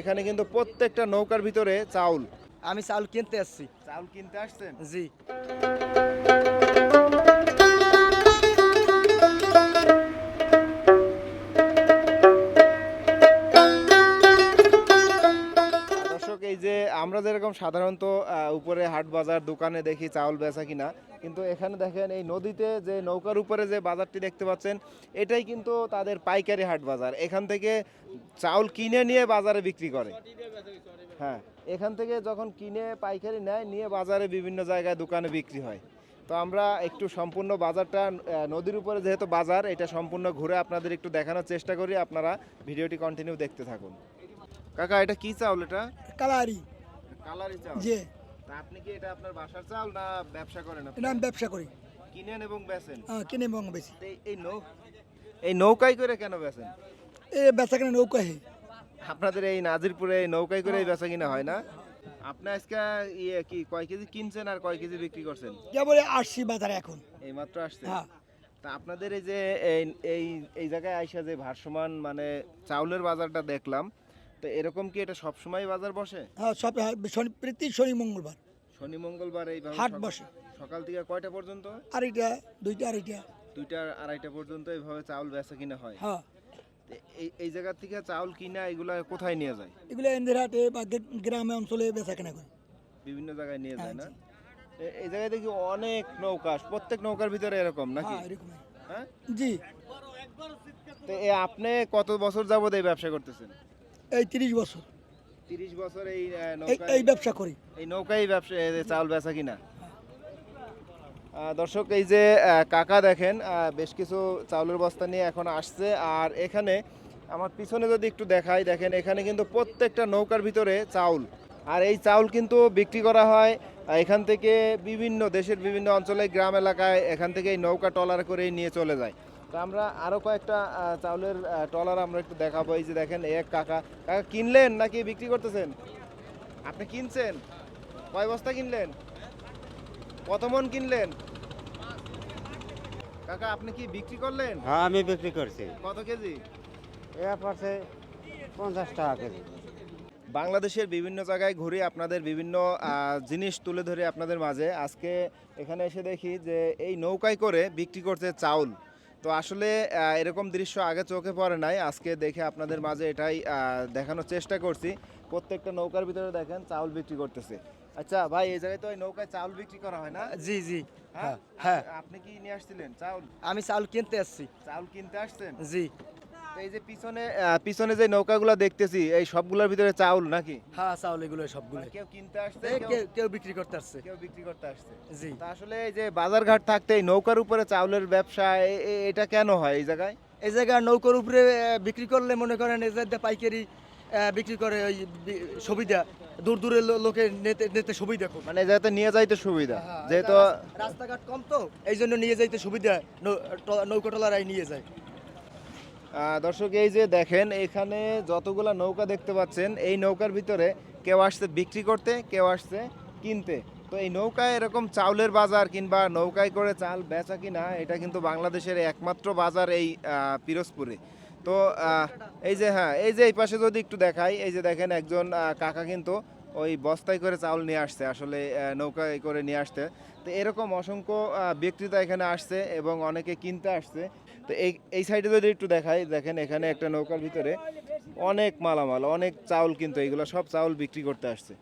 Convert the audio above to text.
এখানে কিন্তু প্রত্যেকটা নৌকার ভিতরে চাউল। আমি চাউল কিনতে আসছি। চাউল কিনতে আসছেন? জি। এই যে আমরা যেরকম সাধারণত উপরে হাট বাজার দোকানে দেখি চাউল বেচা কিনা, কিন্তু এখানে দেখেন এই নদীতে যে নৌকার উপরে যে বাজারটি দেখতে পাচ্ছেন, এটাই কিন্তু তাদের পাইকারি হাট বাজার। এখান থেকে চাউল কিনে নিয়ে বাজারে বিক্রি করে। হ্যাঁ এখান থেকে যখন কিনে পাইকারি নেয়, নিয়ে বাজারে বিভিন্ন জায়গায় দোকানে বিক্রি হয়। তো আমরা একটু সম্পূর্ণ বাজারটা নদীর উপরে যেহেতু বাজার, এটা সম্পূর্ণ ঘুরে আপনাদের একটু দেখানোর চেষ্টা করি, আপনারা ভিডিওটি কন্টিনিউ দেখতে থাকুন। কাকা, এটা কি চাউল এটা? কালারি। কালারি চাউল যে তা আপনি কি এটা আপনার বাসার চাউল না ব্যবসা করেন আপনি? এটা আমি ব্যবসা করি। কিনেন এবং বেচেন? আহ, কিনে এবং তো এই- এই নৌ এই নৌকায় করে কেন বেচেন? বেচা কিনে নৌকা হে আপনাদের এই নাজিরপুরে এই নৌকায় করে বেচা কিনা হয় না? আপনি আজকে ইয়ে কি কয় কেজি কিনছেন আর কয় কেজি বিক্রি করছেন? কেবল আসছি বাজারে এখন। এই মাত্র আসছে হ্যাঁ। তা আপনাদের এই যে এই এই এই জায়গায় আইসা যে ভারসমান মানে চাউলের বাজারটা দেখলাম তো এরকম কি এটা সবসময় বাজার বসে? হ্যাঁ সব হ্যাঁ, শনি প্রতি শনি মঙ্গলবার। শনি মঙ্গলবার এইভাবে হাট বসে। সকাল থেকে কয়টা পর্যন্ত? আড়াইটা দুইটা আড়াইটা। দুইটা আড়াইটা পর্যন্ত এইভাবে চাউল বেচা কিনা হয়। হ্যাঁ। এই এই জায়গা থেকে চাউল কিনা এগুলা কোথায় নিয়ে যায়? এগুলো ইন্দিরহাটে বা গ্রামে অঞ্চলে বেচা কিনা করি। বিভিন্ন জায়গায় নিয়ে যায় না? হ্যাঁ, এই জায়গায় দেখি অনেক নৌকা প্রত্যেক নৌকার ভিতরে এরকম নাকি? হ্যাঁ হ্যাঁ? জি। তো আপনি কত বছর যাবত এই ব্যবসা করতেছেন? এই তিরিশ বছর। তিরিশ বছর এই এই নৌকায় এই ব্যবসা করি। এই নৌকাই ব্যবসা চাউল বেচা কিনা? দর্শক এই যে কাকা দেখেন বেশ কিছু চাউলের বস্তা নিয়ে এখন আসছে। আর এখানে আমার পিছনে যদি একটু দেখাই দেখেন এখানে কিন্তু প্রত্যেকটা নৌকার ভিতরে চাউল। আর এই চাউল কিন্তু বিক্রি করা হয় এখান থেকে বিভিন্ন দেশের বিভিন্ন অঞ্চলে গ্রাম এলাকায় এখান থেকে এই নৌকা টলার করে নিয়ে চলে যায়। তো আমরা আরও কয়েকটা চাউলের টলার আমরা একটু দেখাবো। এই যে দেখেন এক কাকা। কাকা কিনলেন নাকি বিক্রি করতেছেন? আপনি কিনছেন? কয় বস্তা কিনলেন? কত মন কিনলেন? কাকা আপনি কি বিক্রি করলেন? হ্যাঁ আমি বিক্রি করছি। কত কেজি? এ পাশে পঞ্চাশ টাকা কেজি। বাংলাদেশের বিভিন্ন জায়গায় ঘুরে আপনাদের বিভিন্ন জিনিস তুলে ধরে আপনাদের মাঝে। আজকে এখানে এসে দেখি যে এই নৌকায় করে বিক্রি করছে চাউল। তো আসলে এরকম দৃশ্য আগে চোখে পড়ে নাই আজকে দেখে আপনাদের মাঝে এটাই দেখানোর চেষ্টা করছি। প্রত্যেকটা নৌকার ভিতরে দেখেন চাউল বিক্রি করতেছে। আচ্ছা ভাই এই জায়গায় তো ওই নৌকায় চাউল বিক্রি করা হয় না? জি জি। হ্যাঁ হ্যাঁ। আপনি কি নিয়ে আসছিলেন চাউল? আমি চাউল কিনতে আসছি। চাউল কিনতে আসছেন? জি। এই যে পিছনে পিছনে যে নৌকাগুলো দেখতেছি এই সবগুলোর ভিতরে চাউল নাকি? হ্যাঁ চাউল এগুলো সবগুলো কেউ কিনতে আসছে কেউ- বিক্রি করতে আসছে। কেউ বিক্রি করতে আসছে। জি। আসলে এই যে বাজারঘাট থাকতে এই নৌকার উপরে চাউলের ব্যবসা এটা কেন হয় এই জায়গায়? এই জায়গায় নৌকার উপরে বিক্রি করলে মনে করেন এই জায়গায় পাইকারি বিক্রি করে ওই সুবিধা। দূর দূরের লোকে নিতে নিতে সুবিধা খুব। মানে যাতে নিয়ে যাইতে সুবিধা। হ্যাঁ, যেহেতু রাস্তাঘাট কম তো এই জন্য নিয়ে যাইতে সুবিধা নৌকা টলারাই নিয়ে যায়। দর্শক, এই যে দেখেন, এখানে যতগুলা নৌকা দেখতে পাচ্ছেন, এই নৌকার ভিতরে কেউ আসছে বিক্রি করতে, কেউ আসছে কিনতে। তো এই নৌকায় এরকম চাউলের বাজার কিংবা নৌকায় করে চাল বেচা কিনা, এটা কিন্তু বাংলাদেশের একমাত্র বাজার এই পিরোজপুরে। তো এই যে হ্যাঁ এই যে এই পাশে যদি একটু দেখাই, এই যে দেখেন একজন কাকা কিন্তু ওই বস্তায় করে চাউল নিয়ে আসছে, আসলে নৌকায় করে নিয়ে আসতে তো এরকম অসংখ্য বিক্রেতা এখানে আসছে এবং অনেকে কিনতে আসছে। তো এই এই সাইডে যদি একটু দেখাই, দেখেন এখানে একটা নৌকার ভিতরে অনেক মালামাল, অনেক চাউল কিন্তু এইগুলো সব চাউল বিক্রি করতে আসছে।